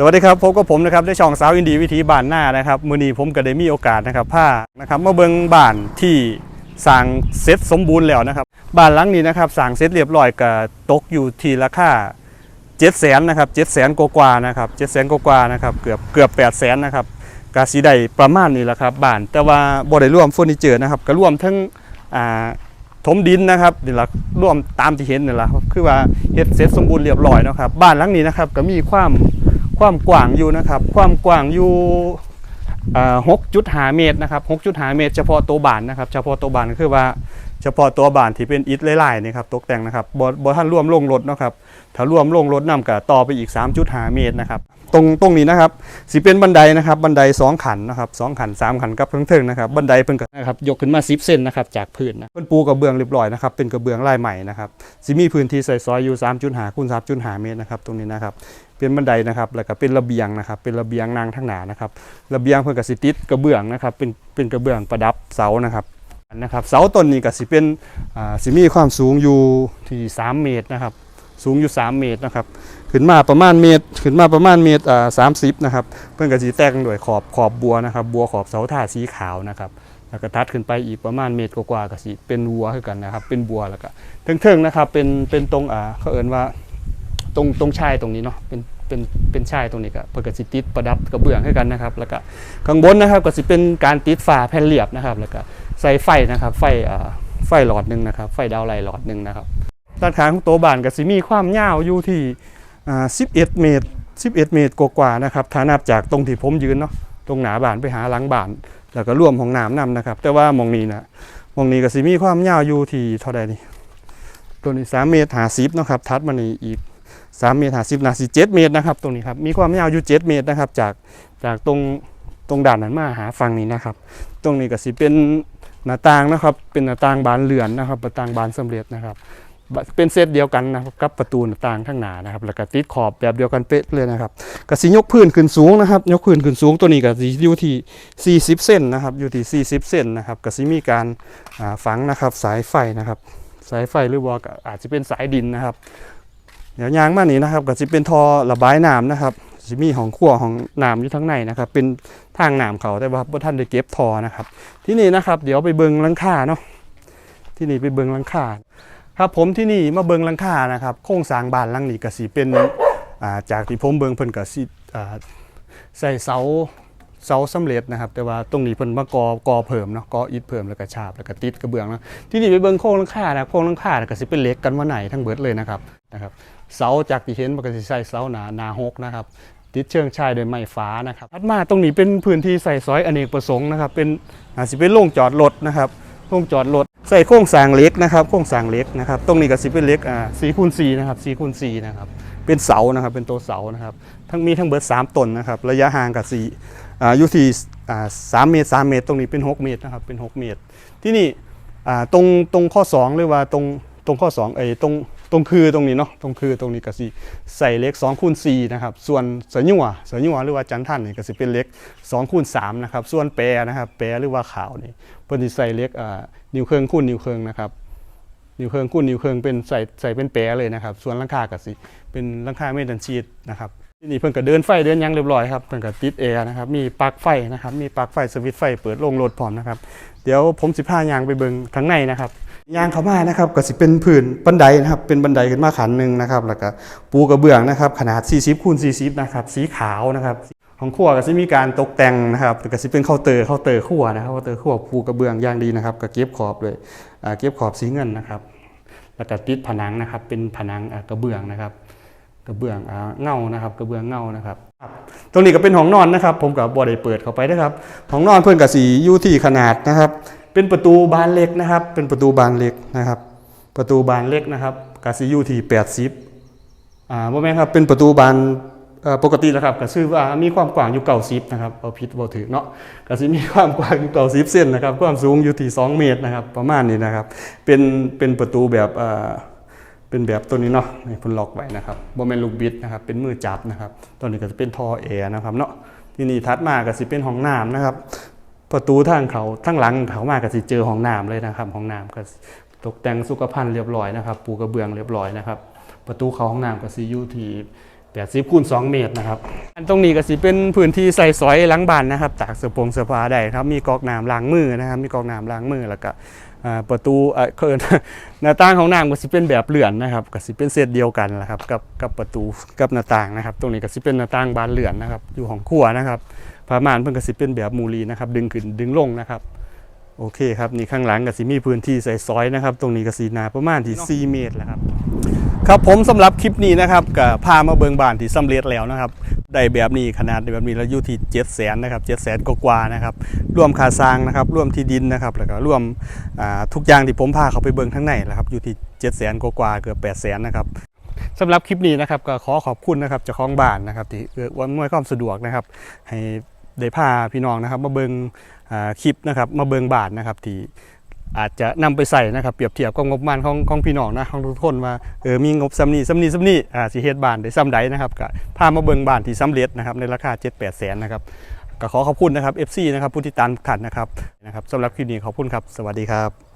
สวัสดีครับพบกับผมนะครับได้ช่องสาวอินดีวิถีบ้านหน้านะครับมือนีผมก็ได้มีโอกาสนะครับผ้านะครับมาเบิงบ้านที่สร้างเสร็จสมบูรณ์แล้วนะครับบ้านหลังนี้นะครับสร้างเสร็จเรียบร้อยก็ตกอยู่ที่ราคาเจ็ดแสนนะครับเจ็ดแสนกว่านะครับเจ็ดแสนกว่านะครับเกือบเกือบแปดแสนนะครับกาสีได้ประมาณนี้แหละครับบ้านแต่ว่าบ่ได้รวมเฟอร์นิเจอร์นะครับก็รวมทั้งอ่าถมดินนะครับนี่ละร่วมตามที่เห็นนี่แหละคือว่าเฮ็ดเสร็จสมบูรณ์เรียบร้อยนะครับบ้านหลังนี้นะครับก็มีความ ความกว้างอยู่นะครับ ความกว้างอยู่หกจุดหาเมตรนะครับหกจุดหาเมตร เฉพาะตัวบ้านนะครับ เฉพาะตัวบ้านก็คือว่าเฉพาะตัวบ้านที่เป็นอิฐไล่ๆนี่ครับตกแต่งนะครับบ่บ่ท่านร่วมลงรถนะครับถ้าร่วมลงรถนำก็ต่อไปอีก 3.5 เมตรนะครับตรงตรงนี้นะครับสิเป็นบันไดนะครับบันไดสองขันนะครับสองขันสามขันกับเทิงๆนะครับบันไดเพิ่นก็นะครับยกขึ้นมา10เซนนะครับจากพื้นนะเพิ่นปูกระเบื้องเรียบร้อยนะครับเป็นกระเบื้องลายใหม่นะครับสิมีพื้นที่ใส่ซอยอยู่ 3.5คูณ3.5 เมตรนะครับตรงนี้นะครับ เป็นบันไดนะครับแล้วก็เป็นระเบียงนะครับเป็นระเบียงนางทั้งหนานะครับระเบียงเพิ่นก็สิติดกระเบื้องนะครับเป็นเป็นกระเบื้องประดับเสานะครับนะครับเสาต้นนี้ก็สิเป็นอ่าสิมีความสูงอยู่ที่3เมตรนะครับสูงอยู่ 3 เมตรนะครับขึ้นมาประมาณเมตรขึ้นมาประมาณเมตรอ่าสามสิบนะครับเพื่อนก็สีแตกด้วยขอบขอบบัวนะครับบัวขอบเสาท่าสีขาวนะครับแล้วก็ทัดขึ้นไปอีกประมาณเมตรกว่าๆก็สีเป็นบัวคือกันนะครับเป็นบัวแล้วก็เทิงๆนะครับเป็นเป็นตรงอ่าเขาเอิ้นว่า ตรงตรงชายตรงนี้เนาะเป็นเป็นเป็นชายตรงนี้ก็เพื่อกสิติดประดับกระเบื้องให้กันนะครับ แล้วก็ข้างบนนะครับก็สิเป็นการติดฝาแผ่นเรียบนะครับ แล้วก็ใส่ไฟนะครับ ไฟอ่าไฟหลอดหนึ่งนะครับ ไฟดาวไลหลอดหนึ่งนะครับด้านข้างของโต๊ะบานก็สิมีความยาวอยู่ที่อ่า11 เมตร 11 เมตรกว่าๆนะครับถ้านับจากตรงที่ผมยืนเนาะตรงหนาบ้านไปหาหลังบ้าน แล้วก็ร่วมของน้ำนำนะครับ แต่ว่ามองนี้นะมองนี้ก็สิมีความยาวอยู่ที่เท่าใดนี่ตัวนี้3เมตร50เนะครับ ทัดมานี่อีก 3 เมตร50นาสิ7เมตรนะครับ ตรงนี้ครับมีความยาวอยู่7เมตรนะครับ จากจากตรงตรงด่านนั้นมาหาฝั่งนี้นะครับ ตรงนี้ก็สิเป็นหน้าต่างนะครับ เป็นหน้าต่างบานเลื่อนนะครับหน้าต่างบานสำเร็จนะครับ เป็นเซตเดียวกันนะครับกับประตูหน้าต่างทั้งหนานะครับ แล้วก็ติดขอบแบบเดียวกันเป๊ะเลยนะครับก็สิยกพื้นขึ้นสูงนะครับ ยกพื้นขึ้นสูงตัวนี้ก็สิอยู่ที่40เส้นนะครับ อยู่ที่40เส้นนะครับก็สิมีการฝังนะครับ สายไฟนะครับ สายไฟหรือว่าอาจจะเป็นสายดินนะครับ เดี๋ยวยางมานี้นะครับก็จะเป็นท่อระบายน้ำนะครับจะมีของขั้วของน้ำอยู่ทั้งในนะครับ เป็นทางน้ำเขาแต่ว่าบ่ท่านได้เก็บท่อนะครับ ที่นี่นะครับเดี๋ยวไปเบิงลังคาเนาะที่นี่ไปเบิงลังคาครับผมที่นี่มาเบิงลังคานะครับ โครงสร้างบ้านลังนี้ก็สิเป็นจากที่ผมเบิงเพิ่นก็สิอ่ใส่เสา เสาสำเร็จนะครับ แต่ว่าตรงนี้เพิ่นมากอกอเพิ่มเนาะกออิฐเพิ่มแล้วก็ฉาบแล้วก็ติดกระเบื้องเนาะที่นี่ไปเบิงโครงหลังคานะโครงหลังคาน่ะก็สิเป็นเหล็กกันว่าไหนทั้งเบิดเลยนะครับนะครับเสาจากที่เห็นมันก็สิใส่เสาหนาหนาหกนะครับติดเชิงชายโดยไม้ฟ้านะครับถัดมาตรงนี้เป็นพื้นที่ใส่ซอยอเนกประสงค์นะครับเป็นอาจจะเป็นโล่งจอดรถนะครับโล่งจอดรถใส่โครงสร้างเล็กนะครับโครงสร้างเล็กนะครับตรงนี้ก็สิเป็นเล็กอ่าสี่คูณสี่นะครับสี่คูณสี่นะครับเป็นเสานะครับเป็นตัวเสานะครับทั้งมีทั้งเบิดสามต้นนะครับระยะห่างกับสี่ อายู่ที่สามเมตรสามเมตร ตรงนี้เป็นหกเมตรนะครับเป็นหกเมตร ที่นี่ตรงตรงข้อสองหรือว่าตรงตรงข้อสองไอ้ตรงตรงคือตรงนี้เนาะตรงคือตรงนี้ก็สิใส่เล็ก2คูณ4นะครับส่วนเสือยั่วเสือยั่วหรือว่าจันทันนี่ก็สิเป็นเล็ก2คูณ3นะครับส่วนแปรนะครับแปรหรือว่าขาวนี่เพิ่นสิใส่เล็กอ่านิ้วเครื่องคูณนิ้วเครื่องนะครับนิ้วเครื่องคูณนิ้วเครื่องเป็นใส่ใส่เป็นแปรเลยนะครับ ส่วนลังคาก็สิเป็นลังคาเมทัลชีตนะครับ ที่นี่เพิ่นก็เดินไฟเดินยังเรียบร้อยครับเพิ่นก็ติดแอร์นะครับมีปลั๊กไฟนะครับมีปลั๊กไฟสวิตช์ไฟเปิดลงรถพร้อมนะครับเดี๋ยวผมสิพายางไปเบิ่งข้างในนะครับยางเข้ามานะครับก็สิเป็นพื้นบันไดนะครับเป็นบันไดขึ้นมาขันหนึ่งนะครับแล้วก็ปูกระเบื้องนะครับขนาด 40คูณ40นะครับสีขาวนะครับของครัวก็สิมีการตกแต่งนะครับก็สิเป็นเคาน์เตอร์เคาน์เตอร์ครัวนะครับเคาน์เตอร์ครัวปูกระเบื้องอย่างดีนะครับก็เก็บขอบเลยเก็บขอบสีเงินนะครับแล้วก็ติดผนังนะครับเป็นผนังกระเบื้องนะครับ กระเบื้องเงานะครับ กระเบื้องเงานะครับตรงนี้ก็เป็นห้องนอนนะครับ ผมกับบ่ได้เปิดเข้าไปนะครับห้องนอนเพื่อนกับสีอยู่ที่ขนาดนะครับ เป็นประตูบานเล็กนะครับ เป็นประตูบานเล็กนะครับ ประตูบานเล็กนะครับกับสีอยู่ที่80อ่าบ่แม่ครับเป็นประตูบานอ่อปกติแล้วครับก็คือว่ามีความกว้างอยู่90นะครับเอาผิดบ่ถือเนาะก็สิมีความกว้างอยู่90เซนนะครับ ความสูงอยู่ที่2เมตรนะครับ ประมาณนี้นะครับ เป็นเป็นประตูแบบอ่า เป็นแบบตัวนี้เนาะนี่เพิ่นล็อกไว้นะครับบ่แม่นลูกบิดนะครับ เป็นมือจับนะครับ ตัวนี้ก็จะเป็นท่อแอร์นะครับเนาะ ที่นี่ถัดมาก็สิเป็นห้องน้ำนะครับ ประตูทางเขาทั้งหลังเขามาก็สิเจอห้องน้ำเลยนะครับห้องน้ำก็ตกแต่งสุขภัณฑ์เรียบร้อยนะครับ ปูกระเบื้องเรียบร้อยนะครับ ประตูเขาห้องน้ำก็สิอยู่ที่80คูณ2เมตรนะครับอันตรงนี้ก็สิเป็นพื้นที่ใส่สอยหลังบ้านนะครับตากเสื้อผงเสื้อผ้าได้ครับมีก๊อกน้ำล้างมือนะครับ มีก๊อกน้ำล้างมือแล้วก็ ประตูเอ่อเคินหน้าต่างของน้ำก็สิเป็นแบบเลื่อนนะครับก็สิเป็นเซตเดียวกันแหละครับกับกับประตูกับหน้าต่างนะครับ ตรงนี้ก็สิเป็นหน้าต่างบานเลื่อนนะครับ อยู่ของครัวนะครับผ้าม่านเพิ่นก็สิเป็นแบบมูลีนะครับ ดึงขึ้นดึงลงนะครับโอเคครับนี่ข้างหลังก็สิมีพื้นที่ใส่ซอยนะครับ ตรงนี้ก็สีนาประมาณที่4เมตรแหละครับครับผมสำหรับคลิปนี้นะครับก็พามาเบิงบ้านที่สำเร็จแล้วนะครับ ได้แบบนี้ขนาดแบบนี้แล้วอยู่ที่7 0 0 0 0นะครับ7 0 0 0 0กว่านะครับรวมค่าสร้างนะครับรวมที่ดินนะครับแล้วก็รวมทุกอย่างที่ผมพาเขาไปเบิงทั้งในแหละครับอยู่ที่7 0 0 0 0กว่าๆเกือบ8 0 0 0 0นะครับสำหรับคลิปนี้นะครับก็ขอขอบคุณนะครับเจ้าของบ้านนะครับที่เอื้ออำนวยความสะดวกนะครับ ให้ได้พาพี่น้องนะครับ มาเบิงอ่าคลิปนะครับมาเบิงบ้านนะครับที่ อาจจะนำไปใส่นะครับเปรียบเทียบกับงบประมาณของของพี่น้องนะของทุกคนว่าเออมีงบซ้ำนี่ซ้ำนี่ซ้ำนี่อ่าสิเฮ็ดบ้านได้ซ้ำใดนะครับก็พามาเบิ่งบ้านที่สำเร็จนะครับในราคา 7-8แสนนะครับก็ขอขอบคุณนะครับ FC นะครับผู้ที่ตามขันนะครับนะครับสำหรับคลิปนี้ขอบคุณครับ สวัสดีครับ